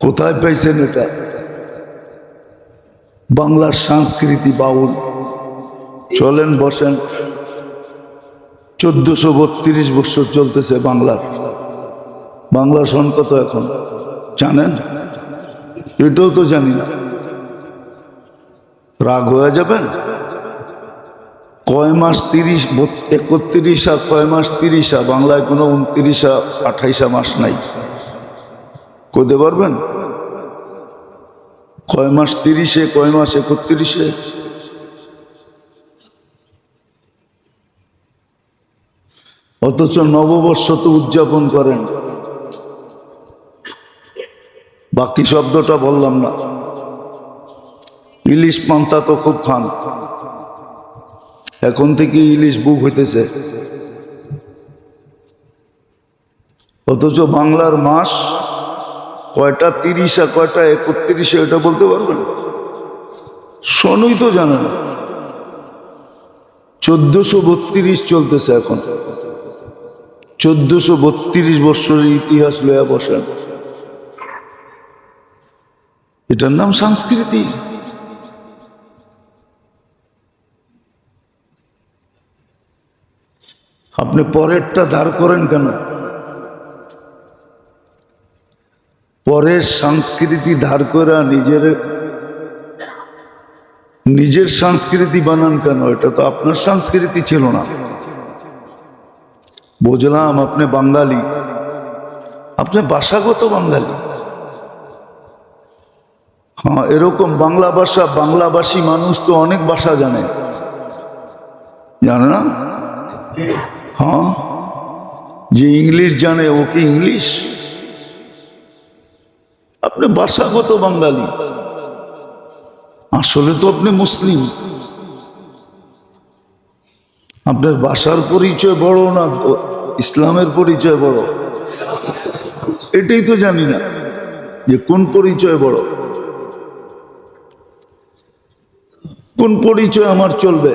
কোথায় পেয়েছেন এটা? বাংলার সংস্কৃতি বাউল। চলেন, বসেন। চোদ্দশো বত্রিশ বছর চলতেছে বাংলার। বাংলা সন কত এখন? জানেন? এটাও তো জানি না। রাগ হয়ে যাবেন? কয় মাস তিরিশ একত্রিশা কয় মাস তিরিশা বাংলায় কোনো উনত্রিশা আঠাইশা মাস নাই। করতে পারবেন? কয় মাস তিরিশে, কয় মাস একত্রিশে? অথচ নববর্ষ তো উদযাপন করেন। বাকি শব্দটা বললাম না। ইলিশ পান্তা তো খুব খান। এখন থেকে ইলিশ বুক হইতেছে। অথচ বাংলার মাস কয়টা তিরিশ আর কয়টা একত্রিশে, এটা বলতে পারবেন শোনই তো জানে না। চোদ্দশো বত্রিশ চলতেছে এখন। চোদ্দশো বত্রিশ বৎসরের ইতিহাস লয়া বসেন। এটার নাম সংস্কৃতি। আপনি পরেরটা ধার করেন কেন? পরের সংস্কৃতি ধার করা নিজের নিজের সংস্কৃতি বানান কেন? এটা তো আপনার সংস্কৃতি ছিল না। বুঝলাম আপনি বাঙালি। আপনি ভাষাগত বাঙালি। হ্যাঁ এরকম বাংলা ভাষা, বাংলাভাষী মানুষ তো অনেক ভাষা জানে। জানে না? হ্যাঁ যে ইংলিশ জানে ও কি ইংলিশ? আপনি ভাষাগত বাঙালি। আসলে তো আপনি মুসলিম। আপনার ভাষার পরিচয় বড় না, ইসলামের পরিচয় বড়? এটাই তো জানি না যে কোন পরিচয় বড়। কোন পরিচয় আমার চলবে?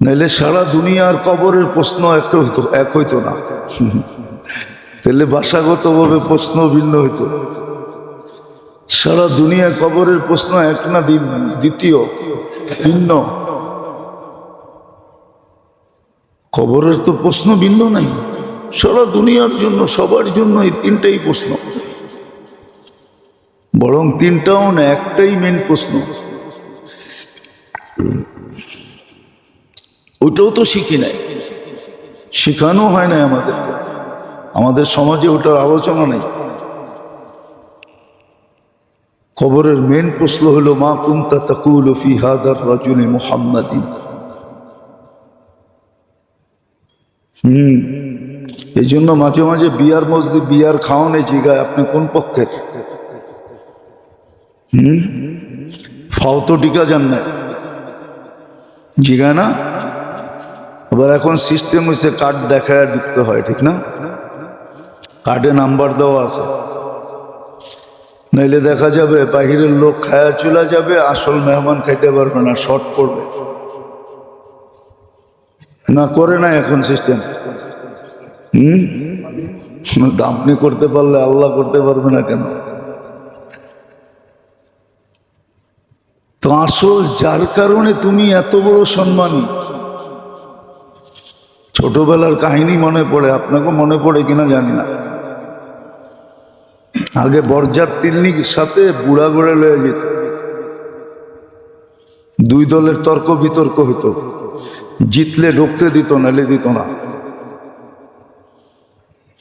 নাইলে সারা দুনিয়ার কবরের প্রশ্ন একটা হইতো, এক হইতো না। তাহলে ভাষাগতভাবে প্রশ্ন ভিন্ন হইতো। সারা দুনিয়া কবরের প্রশ্ন এক না দিন দ্বিতীয়, ভিন্ন। কবরের তো প্রশ্ন ভিন্ন নাই। সারা দুনিয়ার জন্য, সবার জন্য এই তিনটাই প্রশ্ন। বরং তিনটাও না, একটাই মেন প্রশ্ন। ওটাও তো শিখি নাই। শেখানো হয় না আমাদেরকে। আমাদের সমাজে ওটার আলোচনা নেই। খবরের মেন প্রশ্ন হলো, মা কুন্তা তাকুল ফি হাদার রাজুলি মুহাম্মাদিন? হুম। এই জন্য মাঝে মাঝে বিয়ার মসজিদ, বিয়ার খাওয়ানে জিগায় আপনি কোন পক্ষের? হুম? ফাও তো টিকা যান না জিগায় না? এবার এখন সিস্টেম হচ্ছে কার্ড দেখায় ঢুকতে হয়, ঠিক না? কার্ডে নাম্বার দেওয়া আছে। নাইলে দেখা যাবে বাহিরের লোক খায়া চলে যাবে, আসল মেহমান খাইতে পারবে না, শর্ট পড়বে। না, করে না এখন সিস্টেম হুম? আপনি করতে পারলে আল্লাহ করতে পারবে না কেন? তো আসল যার কারণে তুমি এত বড় সম্মানী। ছোটবেলার কাহিনী মনে পড়ে, আপনাকে মনে পড়ে কিনা জানি না। আগে বরযাত্রীর সাথে বুড়া গড়ে লয়ে যেত। দুই দলের তর্ক বিতর্ক হতো জিতলে ঢুকতে দিত, নালে দিত না।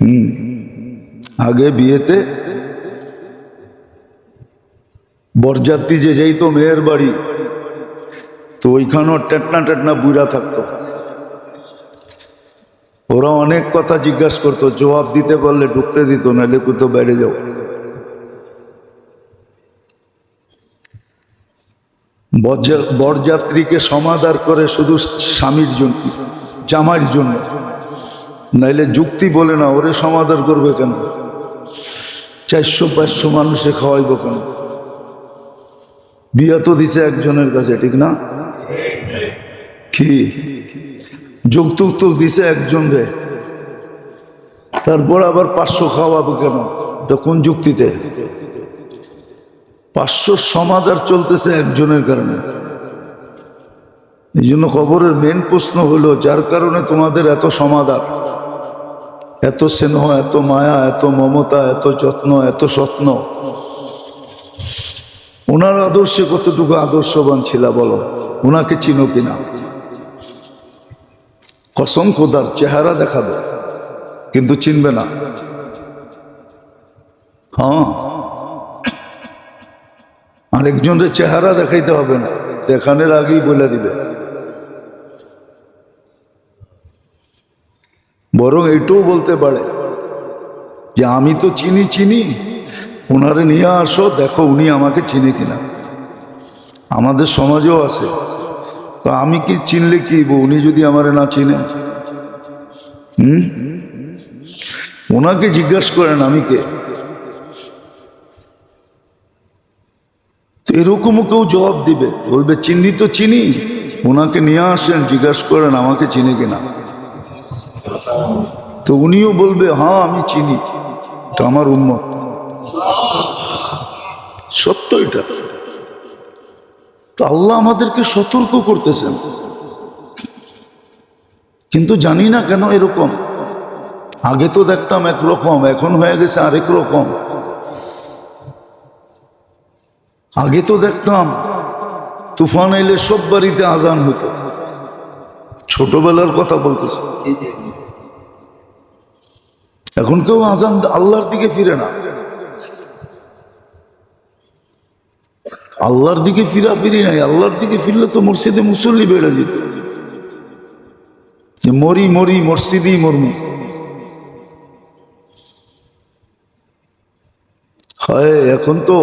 হুম। আগে বিয়েতে বরযাত্রী যে যাইতো মেয়ের বাড়ি, তো ওইখানেও টেটনা টেটনা বুড়া থাকতো। ওরা অনেক কথা জিজ্ঞাসা করতো, জবাব দিতে পারলে ঢুকতে দিত, নাহলে কোথাও বেড়ে যাও। বরযাত্রীকে সমাদার করে শুধু স্বামীর জন্য, জামাইয়ের জন্য। নাইলে যুক্তি বলে না, ওরে সমাদার করবে কেন? চারশো, পাঁচশো মানুষে খাওয়াইব কেন? বিয়া তো দিছে একজনের কাছে, ঠিক না? কি যৌতুক তো দিছে একজন রে। তারপর আবার পাঁচশো খাওয়াবো কেন এটা কোন যুক্তিতে? পাঁচশো সমাদার চলতেছে একজনের কারণে। এই জন্য খবরের মেন প্রশ্ন হলো, যার কারণে তোমাদের এত সমাদার এত স্নেহ, এত মায়া, এত মমতা, এত যত্ন, এত স্বপ্ন। ওনার আদর্শে কতটুকু আদর্শবান ছিল বলো? ওনাকে চিনো কিনা? কসম খোদার চেহারা দেখাবে, কিন্তু চিনবে না। হ্যাঁ। আরেকজনের চেহারা দেখাইতে হবে না, দেখানোর আগেই বলে দিবে। বরং এটাও বলতে পারে যে, আমি তো চিনি চিনি ওনারে নিয়ে আসো, দেখো উনি আমাকে চিনে কিনা। আমাদের সমাজেও আছে। তো আমি কি চিনলে কি উনি যদি আমার না চিনে? হুম? ওনাকে জিজ্ঞাসা করেন আমি কে? তো কেউ জবাব দিবে। বলবে, চিনি তো চিনি, ওনাকে নিয়ে আসেন, জিজ্ঞাসা করেন আমাকে চিনে কিনা। তো উনিও বলবে হ্যাঁ আমি চিনি। এটা আমার উন্মত সত্য এটা। তো আল্লাহ আমাদেরকে সতর্ক করতেছেন। কিন্তু জানি না কেন এরকম। আগে তো দেখতাম একরকম, এখন হয়ে গেছে আরেক রকম। আগে তো দেখতাম তুফান এলে সব বাড়িতে আজান হতো। ছোটবেলার কথা বলতেছে। এখন কেউ আজান আল্লাহর দিকে ফিরে না। আল্লাহর দিকে ফিরা ফিরি নাই, আল্লাহর দিকে ফিরলে তো মসজিদে মুসল্লি বেড়ে যেত। যে মরি মরি, মসজিদেই মরমু হয়, এখন তো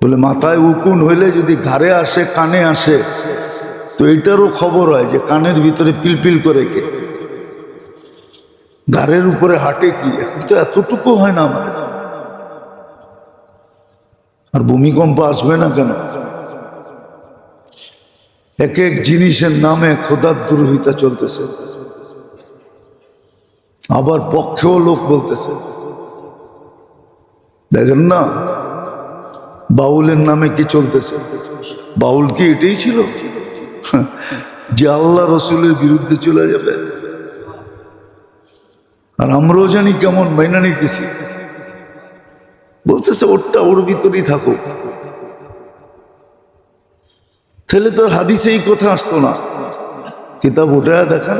বলে মাথায় উকুন হইলে যদি ঘাড়ে আসে, কানে আসে, তো এইটারও খবর হয় যে কানের ভিতরে পিলপিল করে কে? ঘাড়ের উপরে হাঁটে কি? এখন তো এতটুকু হয় না আমাদের। আর ভূমিকম্প আসবে না কেন? এক এক জিনিসের নামে খোদার দুরহিতা চলতেছে। আবার পক্ষেও লোক বলতেছে। দেখেন না, বাউলের নামে কি চলতেছে? বাউল কি এটাই ছিল? যে আল্লাহ রসুলের বিরুদ্ধে চলে যাবে। আর আমরাও জানি কেমন মাইনা নিতেছি। বলতেছে ওরটা ওর ভিতরেই থাকুক। তাহলে তোর হাদিসে এই কথা আসতো না। কিতাব উঠায় দেখান।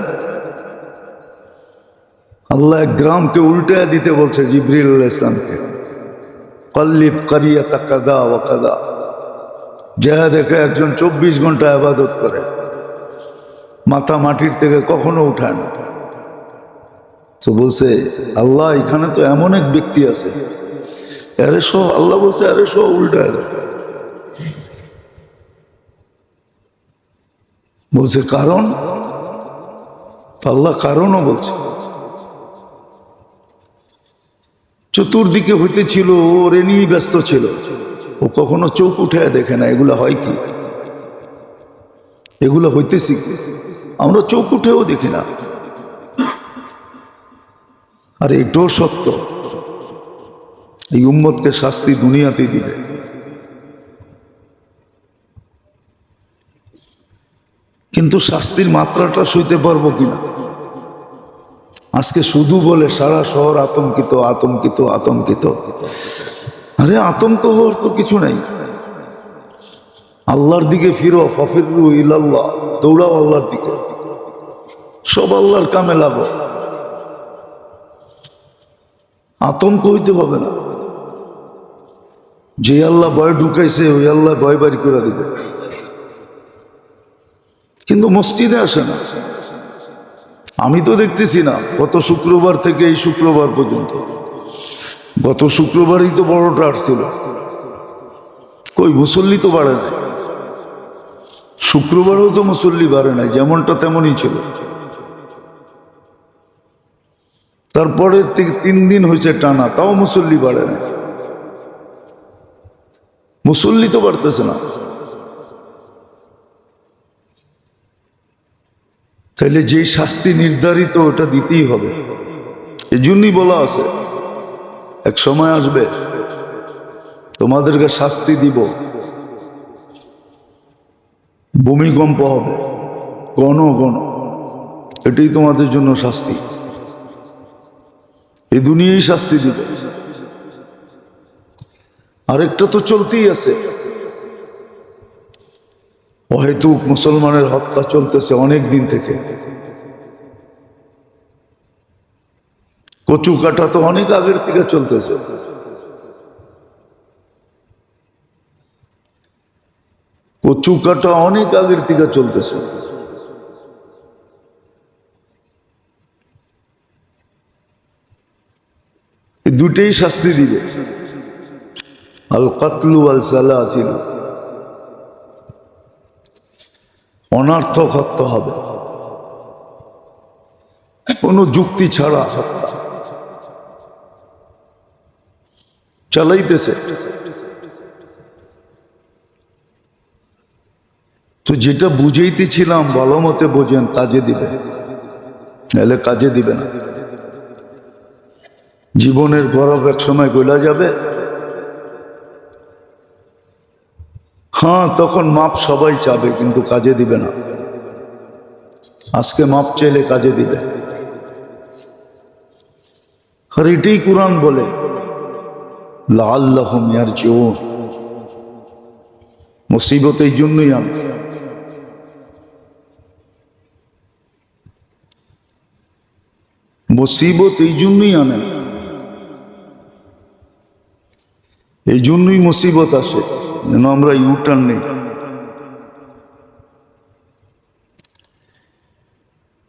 আল্লাহ এক গ্রামকে উল্টায় দিতে বলছে জিবরিল ইসলামকে কল্লিপ কারিয়া তা কাদা ও কাদা। যা দেখে একজন চব্বিশ ঘণ্টা আবাদত করে। মাথা মাটির থেকে কখনো উঠায় না। তো বলছে, আল্লাহ এখানে তো এমন এক ব্যক্তি আছে। আরে সো আল্লাহ বলছে, আরে সো উল্টায় বলছে, কারণ? আল্লাহ কারণও বলছে। চতুর্দিকে হইতে হইতেছিল ওরে নিয়ে ব্যস্ত ছিল। ও কখনো চোখ উঠে দেখে না, এগুলো হয় কি? এগুলো হইতেছি আমরা চোখ উঠেও দেখি না। আর এটাও সত্য। এই উম্মতকে শাস্তি দুনিয়াতে দিবে। কিন্তু শাস্তির মাত্রাটা সইতে পারব কিনা? আজকে শুধু বলে সারা শহর আতঙ্কিত আতঙ্কিত আতঙ্কিত। আরে আতঙ্ক হওয়ার তো কিছু নাই। আল্লাহর দিকে ফিরো ফফিরু ইলাল্লাহ, দৌড়াও আল্লাহর দিকে। সব আল্লাহর কামে লাগো। আতঙ্ক হইতে হবে না। যে আল্লাহ ভয় ঢুকাইছে, ওই আল্লাহ ভয় বাড়ি করে দিবে। কিন্তু মসজিদে আসে না। আমি তো দেখতেছি না, গত শুক্রবার থেকে এই শুক্রবার পর্যন্ত। গত শুক্রবারই তো বড়টা আসছিল। কই, মুসল্লি তো বাড়ে নাই। শুক্রবারেও তো মুসল্লি বাড়ে নাই, যেমনটা তেমনই ছিল। তারপরে তিন দিন হয়েছে টানা, তাও মুসল্লি বাড়ে না মুসল্লি তো বাড়তেছে না। তাহলে যে শাস্তি নির্ধারিত, ওটা দিতেই হবে। এই জন্যই বলা আছে, এক সময় আসবে, তোমাদেরকে শাস্তি দিব। ভূমিকম্প হবে গণ গণ এটাই তোমাদের জন্য শাস্তি। এই দুনিয়াই শাস্তি দিবে। আরেকটা তো চলতেই আছে। অহেতুক মুসলমানের হত্যা চলতেছে অনেক দিন থেকে। কচু কাটা তো অনেক আগের থেকে চলতেছে। কচু কাটা অনেক আগের থেকে চলতেছে। দুটেই শাস্তি দিবে। আল কাতলু আল সালা ছিল অনার্থক হত্যা হবে। কোনো যুক্তি ছাড়া। চালাইতেছে। তো যেটা বুঝাইতেছিলাম, ভালো মতে বোঝেন, কাজে দিবে। নাহলে কাজে দিবে না। জীবনের গরব এক সময় গলা যাবে। হ্যাঁ তখন মাপ সবাই চাবে, কিন্তু কাজে দিবে না। আজকে মাপ চাইলে কাজে দিবে। আর এটাই কোরআন বলে লাল্লাহম ইয়ার জীবন মুসিবত এই জন্যই আমি মুসিবত এই জন্যই আনেন এই জন্যই মুসিবত আসে। যেন আমরা ইউটার্ন নেই।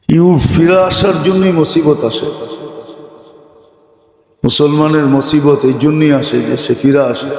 ইউ ফিরে আসার জন্যই মুসিবত আসে। মুসলমানের মুসিবত এই জন্যই আসে যে সে ফিরে আসে।